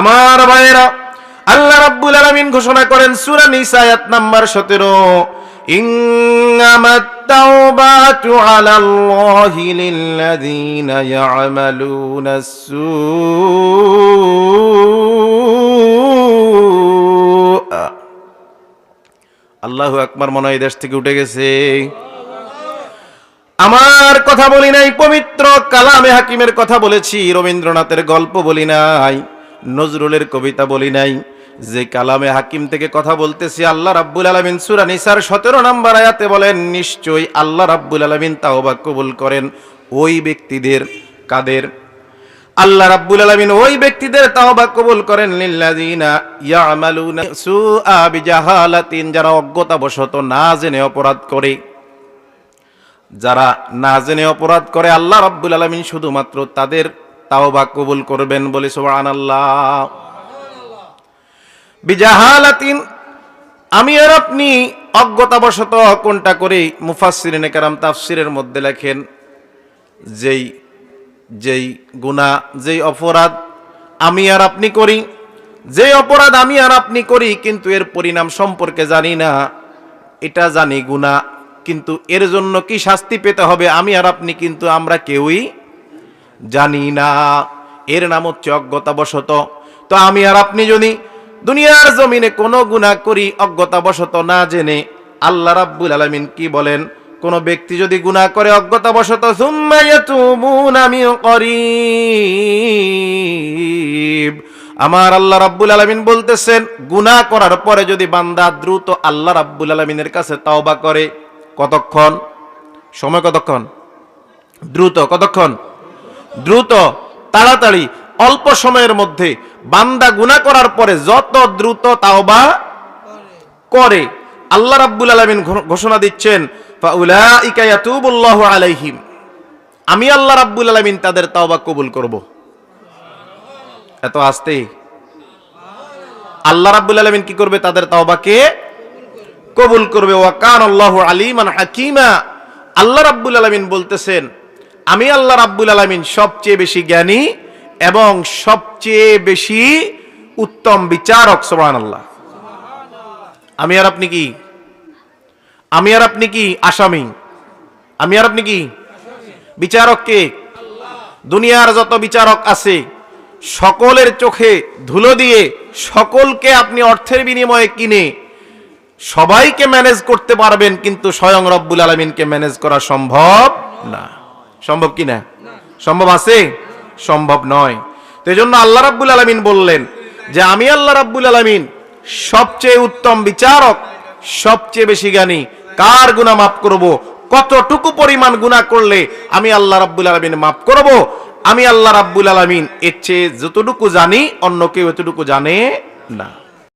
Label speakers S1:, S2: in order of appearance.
S1: আমার ভাইয়েরা, আল্লাহ রাব্বুল আলামিন ঘোষণা করেন সূরা নিসা আয়াত নাম্বার 17 ইন্নামাত তাওবাতু আলাল্লাহি লিল্লাযীনা ইয়ামালুনা সূআ। আল্লাহু আকবার, মনে হয় দেশ থেকে উঠে গেছে। আমার কথা বলি নাই, পবিত্র কালামে হাকিমের কথা বলেছি, রবীন্দ্রনাথের গল্প বলি নাই। নজরুলের কবিতা বলি নাই, যে কালামে হাকিম থেকে কথা বলতেছি, আল্লাহ রাব্বুল আলমিন সুরা নিসার সতেরো নম্বর আয়াতে বলেন, নিশ্চয়ই আল্লাহ রাব্বুল আলমিন তাওবা কবুল করেন ওই ব্যক্তিদের কাদের? আল্লাহ রাব্বুল আলামিন ওই ব্যক্তিদের তাওবা কবুল করেন, লিল্লাযিনা ইয়ামালুনা সুআ বিজাহালাতিন যারা অজ্ঞতাবশত না জেনে অপরাধ করে। যারা না জেনে অপরাধ করে, আল্লাহ রাব্বুল আলামিন শুধুমাত্র তাদের তাওবা কবুল করবেন বলে আমি আর আপনি অজ্ঞতাবশত কোনটা করে মুফাসসিরিনে কেরাম তাফসিরের মধ্যে লেখেন, যেই যেই গুনাহ, যেই অপরাধ আমি আর আপনি করি যে অপরাধ আমি আর আপনি করি, কিন্তু এর পরিণাম সম্পর্কে জানি না, এটা জানি গুণা কিন্তু এর জন্য কি শাস্তি পেতে হবে আমি আর আপনি, কিন্তু আমরা কেউই জানি না। এর নাম হচ্ছে অজ্ঞতাবশত। তো আমি আর আপনি যদি দুনিয়ার জমিনে কোনো গুনাহ করি, অজ্ঞতাবশত না জেনে আল্লাহ রাব্বুল আলামিন কি বলেন? কোন ব্যক্তি যদি গুনাহ করে অজ্ঞতাবশত আমার আল্লাহ রাব্বুল আলামিন বলতেছেন, গুনাহ করার পরে যদি বান্দা দ্রুত আল্লাহ রাব্বুল আলামিনের কাছে তাওবা করে, কতক্ষণ? সময় কতক্ষণ? দ্রুত কতক্ষণ? দ্রুত, তাড়াতাড়ি, অল্প সময়ের মধ্যে বান্দা গুনাহ করার পরে যত দ্রুত তাওবা করে। আল্লাহ রাব্বুল আলামিন ঘোষণা দিচ্ছেন আলাইহিম। আমি আল্লাহ রাব্বুল আলামিন তাদের তাওবা কবুল করব। এত আসতে? আল্লাহ রাব্বুল আলামিন কি করবে? তাদের তাওবাকে কবুল করবে। ওয়াকান আল্লাহ আলিমান হাকিমা। আল্লাহ রাব্বুল আলামিন বলতেছেন আমি আল্লাহ রাব্বুল আলামিন সবচেয়ে বেশি জ্ঞানী এবং সবচেয়ে বেশি উত্তম বিচারক, সুবহানাল্লাহ। আমি আর আপনি কি? আমি আর আপনি কি আসামি? আমি আর আপনি কি? বিচারক কে? দুনিয়ার যত বিচারক আছে, সকলের চোখে ধুলো দিয়ে সকলকে আপনি অর্থের বিনিময়ে কিনে সবাইকে ম্যানেজ করতে পারবেন, কিন্তু স্বয়ং রব্বুল আলমিনকে ম্যানেজ করা সম্ভব না। সম্ভব কি না? সম্ভব আছে? সম্ভব নয়। তো এই জন্য আল্লাহ রাব্বুল আলমিন বললেন যে, আমি আল্লাহ রাব্বুল আলমিন সবচেয়ে উত্তম বিচারক, সবচেয়ে বেশি জ্ঞানী, কার গুণা মাফ করব? কতটুকু পরিমাণ গুণা করলে আমি আল্লাহ রাব্বুল আলমিন মাফ করব? আমি আল্লাহ রাব্বুল আলমিন এর চেয়ে যতটুকু জানি, অন্য কেউ এতটুকু জানে না।